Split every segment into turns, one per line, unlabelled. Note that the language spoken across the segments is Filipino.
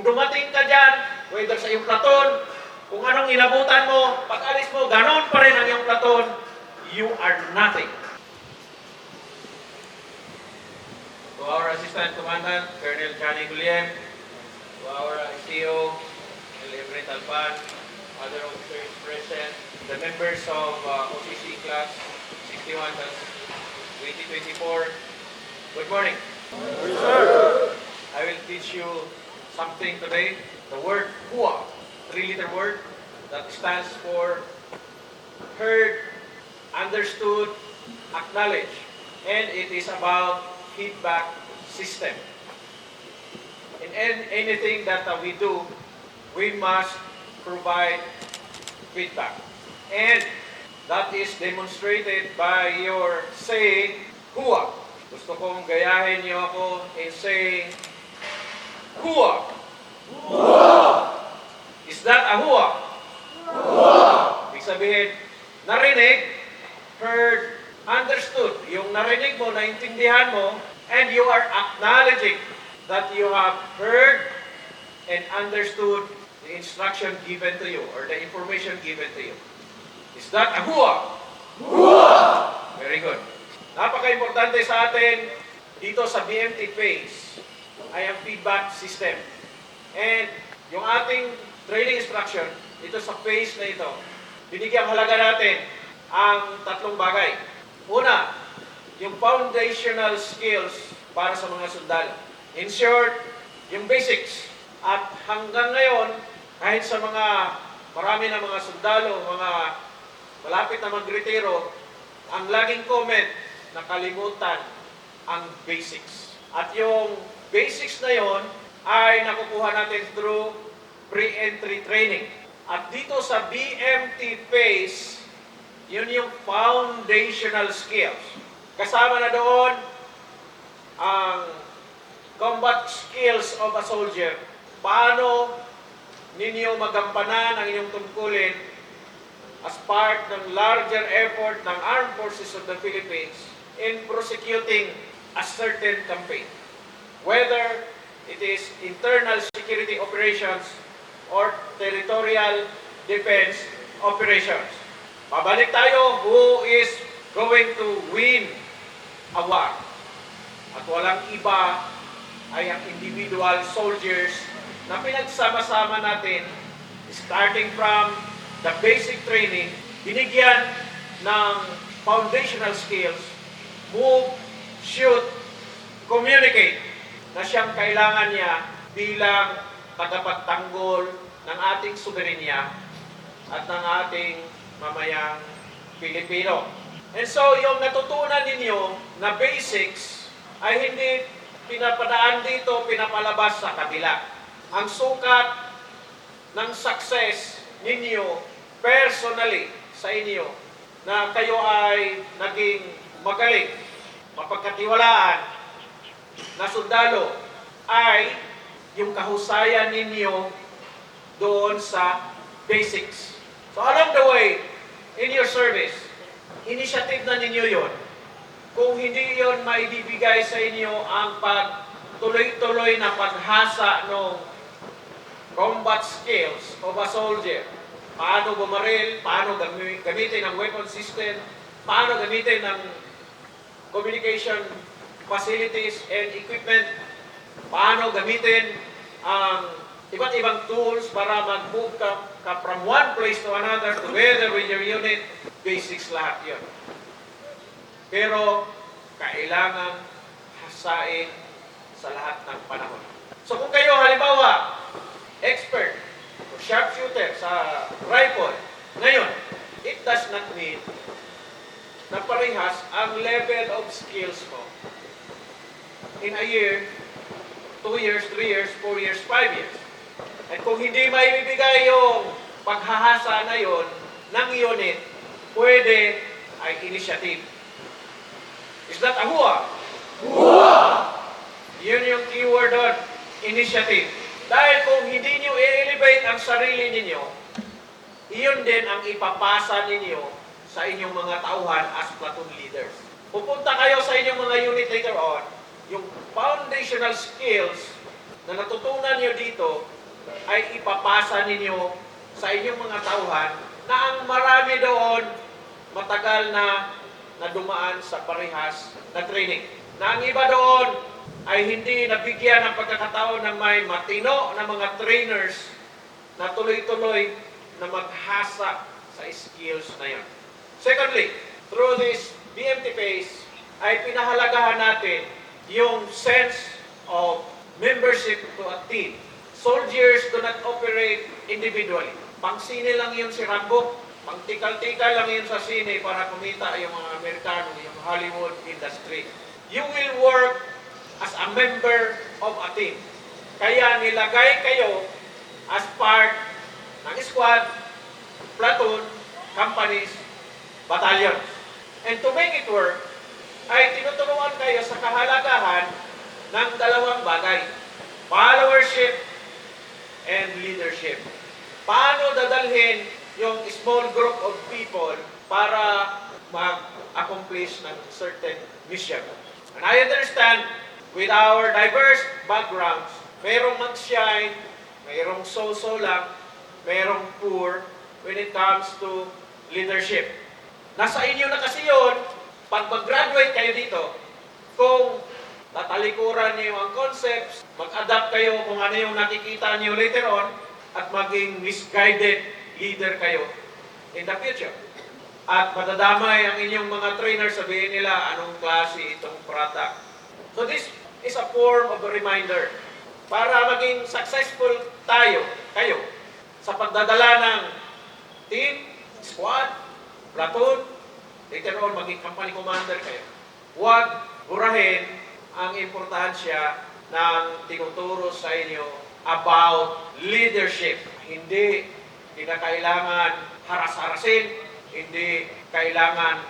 Kung dumating ka dyan, whether sa iyong platon, kung anong inabutan mo, pag alis mo, ganon pa rin ang iyong platon, you are nothing. To our Assistant Commandant, Colonel Johnny Guillem, to our ICO, Elebret Alpan, other officers present, the members of uh, OCC Class 61 class 2024, good morning. I will teach you something today. The word HUA, three-letter word that stands for heard, understood, acknowledged. And it is about feedback system. In an- anything that uh, we do, we must provide feedback. And that is demonstrated by your saying, HUA. Gusto kong gayahin niyo ako in saying, HUA. Is that a HUA? Ibig sabihin, narinig, heard, understood. Yung narinig mo, naintindihan mo, and you are acknowledging that you have heard and understood the instruction given to you or the information given to you. Is that a HUA? Very good. Napaka-importante sa atin dito sa BMT phase ay ang feedback system. And yung ating training instruction dito sa phase na ito, binigyang halaga natin ang tatlong bagay. Una, yung foundational skills para sa mga sundalo. In short, yung basics. At hanggang ngayon, kahit sa mga marami na mga sundalo, mga malapit na magretiro, ang laging comment, nakalimutan ang basics. At yung basics na yon ay nakukuha natin through pre-entry training. At dito sa BMT phase, yun yung foundational skills. Kasama na doon ang combat skills of a soldier. Paano ninyo magampanan ang inyong tungkulin as part ng larger effort ng Armed Forces of the Philippines in prosecuting a certain campaign. Whether it is internal security operations or territorial defense operations. Pabalik tayo, who is going to win a war? At walang iba ay ang individual soldiers na pinagsama-sama natin starting from the basic training, binigyan ng foundational skills, move, shoot, communicate na siyang kailangan niya bilang tagapagtanggol ng ating soberenya at ng ating mamayang Pilipino. And so, yung natutunan ninyo na basics ay hindi pinapadaan dito, pinapalabas sa kabila. Ang sukat ng success ninyo personally sa inyo na kayo ay naging magaling, mapagkatiwalaan na sundalo ay yung kahusayan ninyo doon sa basics. So along the way, in your service, initiative na ninyo yon. Kung hindi yon maibibigay sa inyo ang pagtuloy-tuloy na paghasa ng combat skills of a soldier. Paano bumaril, paano gami- gamitin ang weapon system, paano gamitin ang communication facilities and equipment, paano gamitin ang iba't ibang tools para mag-move ka, ka from one place to another together with your unit, basics lahat yun. Pero, kailangan hasain sa lahat ng panahon. So kung kayo halimbawa, expert o sharpshooter sa rifle, ngayon, it does not mean na parehas ang level of skills mo in a year, two years, three years, four years, five years. At kung hindi maibibigay yung paghahasa na yon ng unit, pwede ay initiative. Is that a HUA? HUA! Yun yung keyword doon, initiative. Dahil kung hindi nyo i-elevate ang sarili ninyo, iyon din ang ipapasa ninyo sa inyong mga tauhan as platoon leaders. Pupunta kayo sa inyong mga unit later on, yung foundational skills na natutunan nyo dito ay ipapasa ninyo sa inyong mga tauhan na ang marami doon matagal na na dumaan sa parehas na training. Na ang iba doon ay hindi nabigyan ng pagkakataon ng may matino na mga trainers na tuloy-tuloy na maghasa sa skills na yan. Secondly, through this BMT phase, ay pinahalagahan natin yung sense of membership to a team. Soldiers do not operate individually. Pangsine lang yun si Rambo. Pangtikal-tikal lang yun sa sine para kumita yung mga Amerikano, yung Hollywood industry. You will work as a member of a team. Kaya nilagay kayo as part ng squad, platoon, companies, battalions. And to make it work, ay tinuturuan kayo sa kahalagahan ng dalawang bagay. Followership and leadership. Paano dadalhin yung small group of people para mag-accomplish ng certain mission. And I understand with our diverse backgrounds, merong mag-shine, merong so-so lang, merong poor when it comes to leadership. Nasa inyo na kasi yun, pag mag-graduate kayo dito, kung tatalikuran niyo ang concepts, mag-adapt kayo kung ano yung nakikita niyo later on, at maging misguided leader kayo in the future. At madadamay ang inyong mga trainers, sabihin nila anong klase itong product. So this is a form of a reminder para maging successful tayo, kayo, sa pagdadala ng team, squad, platoon, later on maging company commander kayo. Huwag burahin ang importansya ng tinuturo sa inyo about leadership. Hindi, hindi na kailangan haras-harasin, hindi kailangan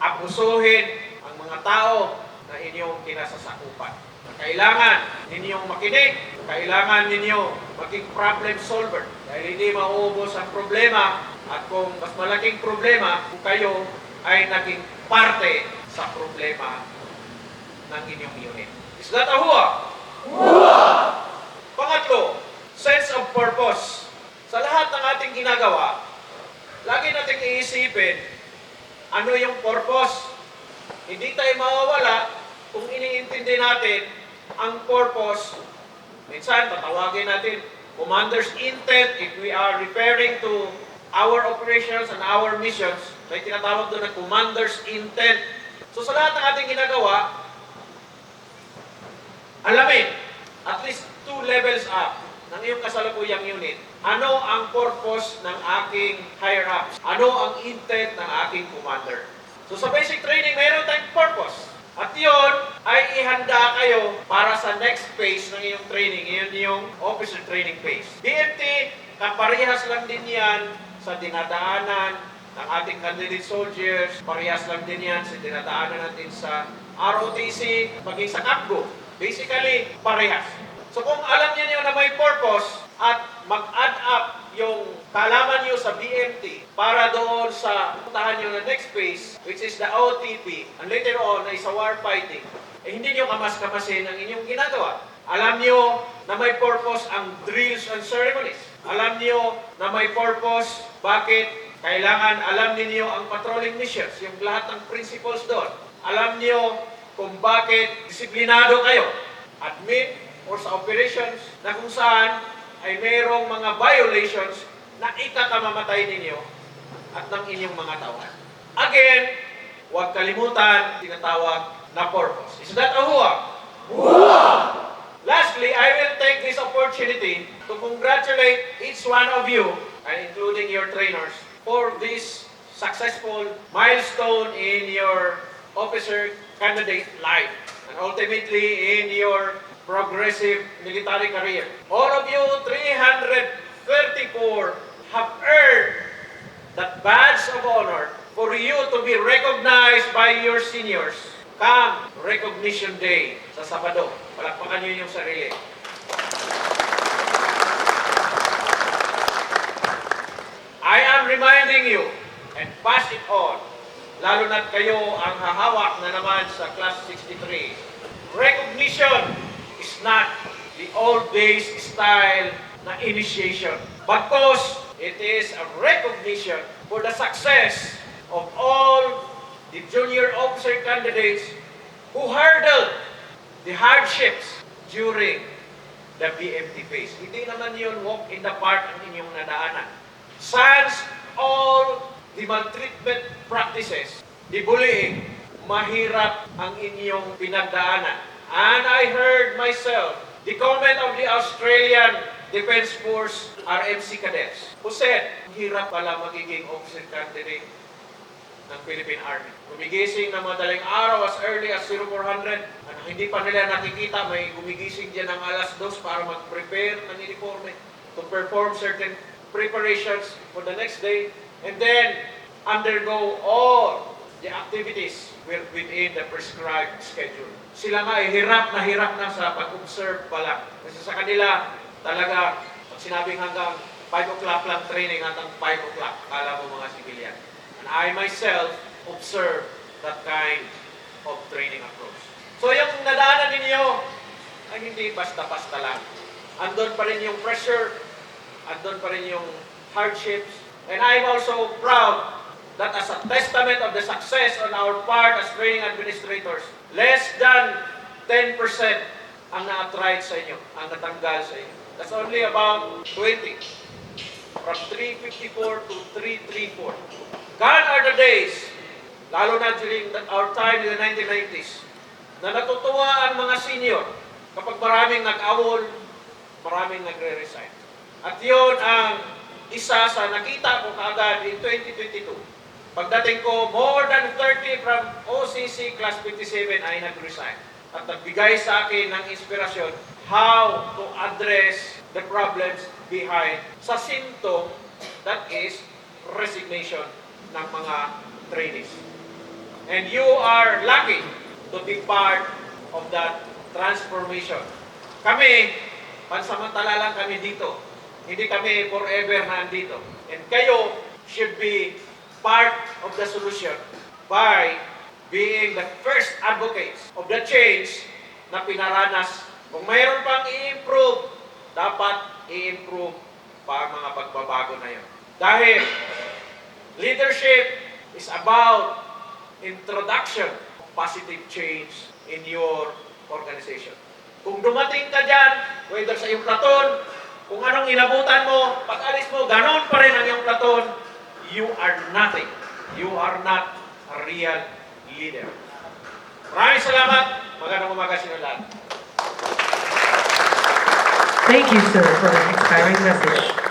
abusuhin ang mga tao na inyong kinasasakupan. Kailangan ninyong makinig, kailangan ninyo maging problem solver. Dahil hindi mauubos ang problema at kung mas malaking problema, kung kayo ay naging parte sa problema ng inyong unit. Is that a huwa? Pangatlo, sense of purpose. Sa lahat ng ating ginagawa, lagi nating iisipin, ano yung purpose? Hindi tayo mawawala kung iniintindi natin ang purpose. Minsan, tatawagin natin commander's intent if we are referring to our operations and our missions. May tinatawag doon na commander's intent. So sa lahat ng ating ginagawa, alamin, at least two levels up ng iyong kasalukuyang unit, ano ang purpose ng aking higher-ups? Ano ang intent ng aking commander? So sa basic training, mayroon tayong purpose. At yun ay ihanda kayo para sa next phase ng iyong training. Yun yung officer training phase. DFT, kaparehas lang din yan sa dinadaanan ng ating candidate soldiers. Parehas lang din yan sa dinadaanan natin sa ROTC, maging sa CAPGO. Basically, parehas. So kung alam niyo na may purpose at mag-add up yung kalaman niyo sa BMT para doon sa puntahan niyo na next phase, which is the OTP, and later on ay sa war fighting, eh hindi niyo kamas-kamasin ang inyong ginagawa. Alam niyo na may purpose ang drills and ceremonies. Alam niyo na may purpose bakit kailangan alam ninyo ang patrolling missions, yung lahat ng principles doon. Alam niyo kung bakit disiplinado kayo. Admit or sa operations na kung saan ay mayroong mga violations na ikakamamatay ninyo at ng inyong mga tauhan. Again, huwag kalimutan tinatawag na purpose. Is that a huwa? Lastly, I will take this opportunity to congratulate each one of you, and including your trainers, for this successful milestone in your officer candidate life, and ultimately in your progressive military career. All of you, 334, have earned that badge of honor for you to be recognized by your seniors come Recognition Day sa Sabado. Palakpakan niyo yung sarili. I am reminding you and pass it on, lalo na't kayo ang hahawak na naman sa Class 63. Recognition is not the old days style na initiation. Because it is a recognition for the success of all the junior officer candidates who hurdled the hardships during the BMT phase. Hindi naman yun walk in the park ang inyong nadaanan. Sans all the maltreatment practices, the bullying, mahirap ang inyong pinagdaanan. And I heard myself the comment of the Australian Defense Force RMC cadets who said, hirap pala magiging officer candidate ng Philippine Army. Gumigising na madaling araw as early as 0400. Ano, hindi pa nila nakikita, may gumigising dyan ng alas 2 para mag-prepare ng uniforme to perform certain preparations for the next day and then undergo all the activities wi- within the prescribed schedule. Sila nga ay hirap na hirap na sa pag-observe pa lang. Kasi sa kanila, talaga, pag sinabing hanggang 5 o'clock lang training, hanggang 5 o'clock, kala mo mga civilian. And I myself observe that kind of training approach. So yung nadaanan ninyo ay hindi basta-basta lang. Andun pa rin yung pressure, andun pa rin yung hardships. And I'm also proud that as a testament of the success on our part as training administrators, less than 10% ang na-attrite sa inyo, ang natanggal sa inyo. That's only about 20 from 354 to 334. Gone are the days, lalo na during our time in the 1990s, na natutuwa ang mga senior kapag maraming nag-awol, maraming nagre-resign. At yun ang isa sa nakita ko kaagad in 2022. Pagdating ko, more than 30 from OCC Class 57 ay nag-resign. At nagbigay sa akin ng inspirasyon how to address the problems behind sa symptom that is resignation ng mga trainees. And you are lucky to be part of that transformation. Kami, pansamantala lang kami dito. Hindi kami forever na andito. And kayo should be part of the solution by being the first advocates of the change na pinaranas. Kung mayroon pang i-improve, dapat i-improve pa ang mga pagbabago na yun. Dahil leadership is about introduction of positive change in your organization. Kung dumating ka dyan, whether sa iyong platon, kung anong inabutan mo, pag alis mo, ganon pa rin ang iyong platon, you are nothing. You are not a real leader. Maraming salamat. Magandang umaga sa inyo lahat.
Thank you, sir, for an inspiring message.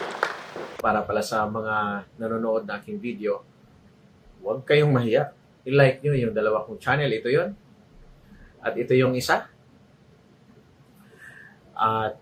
para pala sa mga nanonood na aking video, huwag kayong mahiya. I-like nyo yung dalawa kong channel. Ito yon At ito yung isa. At